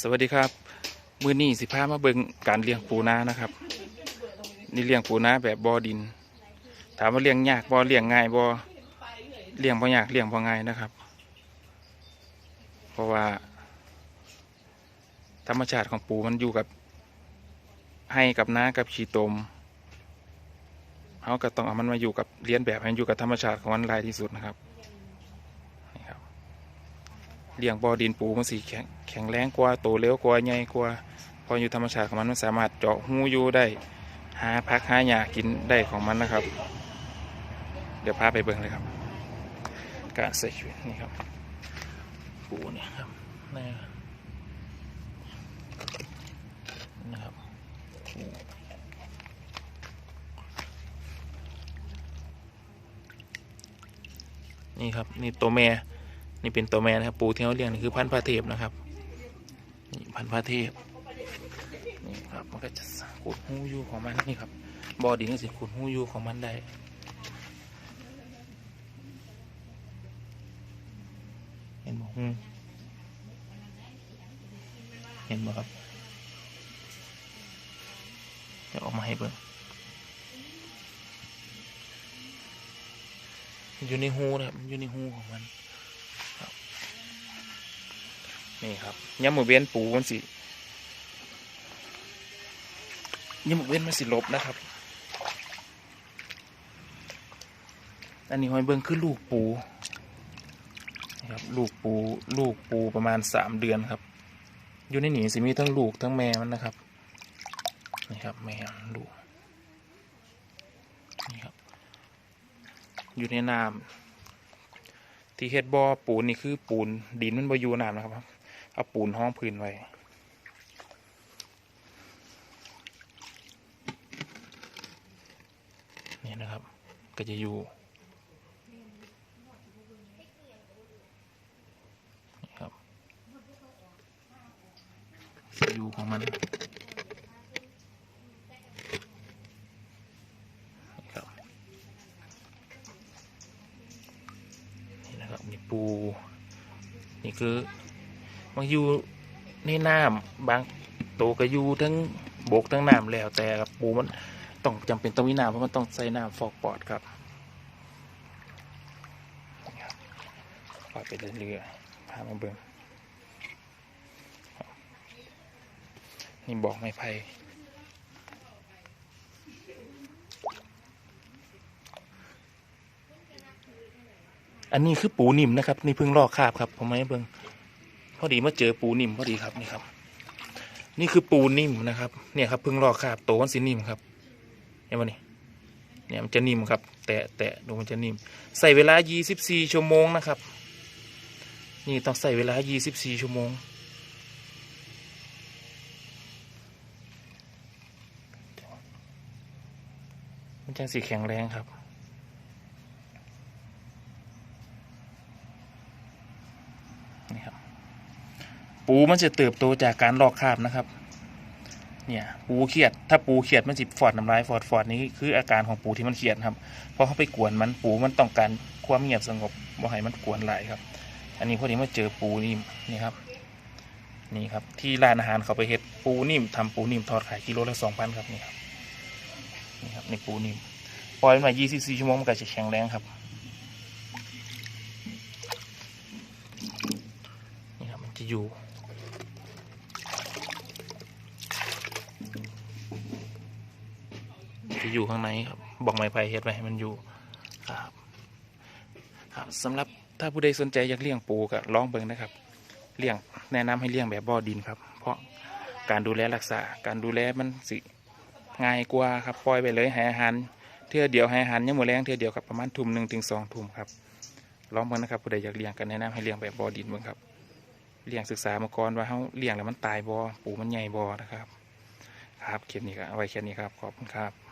สวัสดีครับ มือนี้สิพามาเบิงการเลี้ยงปูนานะครับ นี่เลี้ยงปูนาแบบบ่อดิน ถามว่าเลี้ยงยากบ่อเลี้ยงง่ายบ่อเลี้ยงบ่ยากเลี้ยงบ่ง่ายนะครับ เพราะว่า ธรรมชาติของปูมันอยู่กับ ให้กับน้ากับขี้ตมเขาก็ต้องเอามันมาอยู่กับเลี้ยนแบบให้อยู่กับธรรมชาติของมันลายที่สุดนะครับ เลี้ยงบ่อดินปูมันสีแข็งแข็งแรงกว่าโตเร็วกว่าใหญ่กว่าพออยู่ธรรมชาติของมันมันสามารถเจาะหูอยู่ได้ หาพักหาหญ้ากินได้ของมันนะครับ เดี๋ยวพาไปเบิ่งเลยครับ การใส่ชีวิตนี่ครับ ปูนี่ครับนี่นะครับนี่ครับ นี่ตัวแม่ นี่เป็นตัวแม่นะครับ ปูที่เขาเลี้ยงนี่คือพันธุ์พระเทพนะครับนี่พันธุ์พระเทพนี่ครับมันก็จะขุดหูยู่ของมันนี่ครับบอดินก็สิขุดหูยู่ของมันได้เห็นบ่หูเห็นบ่ครับเดี๋ยวออกมาให้เบิ่งมันอยู่ในหูนะครับมันอยู่ในหูของมัน นี่ครับยำหมูเวียนปูมันสิยำหมูเวียนมันสิลบนะครับ อันนี้หอยเบิ้งคือลูกปูนะครับลูกปูลูกปูประมาณสามเดือนครับ อยู่ในหนีสิมีทั้งลูกทั้งแม่มันนะครับนี่ครับแม่มันลูกนี่ครับ อยู่ในน้ำที่เฮ็ดบ่อปูนนี่คือปูนดินมันบ่อยู่น้ำนะครับ เอาปูนห้องพื้นไว้เนี่ยนะครับ ก็จะอยู่นี่ครับอยู่ของมันนี่ครับนี่นะครับนี่ปู นี่คือ มันอยู่ในน้ำบางโตวก็อยู่ทั้งบกทั้งน้ำแล้วแต่กับปูมันต้องจำเป็นต้องมีน้ำเพราะมันต้องใส่น้ำฟอกปอดครับปล่อยไปเรื่อยๆพามาเบิ่งนี่บอกไม้ไผ่อันนี้คือปูนิ่มนะครับ นี่เพิ่งลอกคราบครับผมไม่เบิ่ง อดีมาเจอปูนิ่มพอดีครับนี่ครับ นี่คือปูนิ่มนะครับ เนี่ยครับเพิ่งลอกคาบโตมันสีนิ่มครับเห็นไหมนี่เนี่ยมันจะนิ่มครับ แตะแตะดูมันจะนิ่ม ใส่เวลา 24 ชั่วโมงนะครับ นี่ต้องใส่เวลา 24 ชั่วโมงมันจังสีแข็งแรงครับนี่ครับ ปูมันจะเติบโตจากการลอกคราบนะครับ เนี่ยปูเครียด ถ้าปูเครียดมันจิฟอดน้ำลายฟอดฟอดนี่คืออาการของปูที่มันเครียดครับเพราะเขาไปกวนมันปูมันต้องการความเงียบสงบบ่ให้มันกวนไหลครับ อันนี้พอดีมาเจอปูนิ่มนี่ครับ นี่ครับที่ร้านอาหารเขาไปเฮ็ดปูนิ่มทำปูนิ่มทอดขายกิโลละสองพันครับนี่ครับนี่ครับนี่ปูนิ่มปล่อยมันมา 24 ชั่วโมงมันก็จะแข็งแรงครับนี่ครับมันจะอยู่ จะอยู่ข้างในครับบอกไม้ไผ่เฮ็ดไว้ให้มันอยู่ครับครับสำหรับถ้าผู้ใดสนใจอยากเลี้ยงปูก็ลองเบิ่งนะครับเลี้ยงแนะนำให้เลี้ยงแบบบ่อดินครับ เพราะการดูแลรักษาการดูแลมันสิง่ายกว่าครับปล่อยไปเลยให้อาหารเทื่อเดียวให้อาหารยังมือแรงเทื่อเดียวครับประมาณทุ่มหนึ่งถึงสองทุ่มครับลองเบิ่งนะครับผู้ใดอยากเลี้ยงกันแนะนำให้เลี้ยงแบบบ่อดินเบิ่งครับเลี้ยงศึกษามาก่อนว่าเขาเลี้ยงแล้วมันตายบ่ปูมันใหญ่บ่นะครับ ครับคลิปนี้ก็เอาไว้แค่นี้ครับ ขอบคุณครับ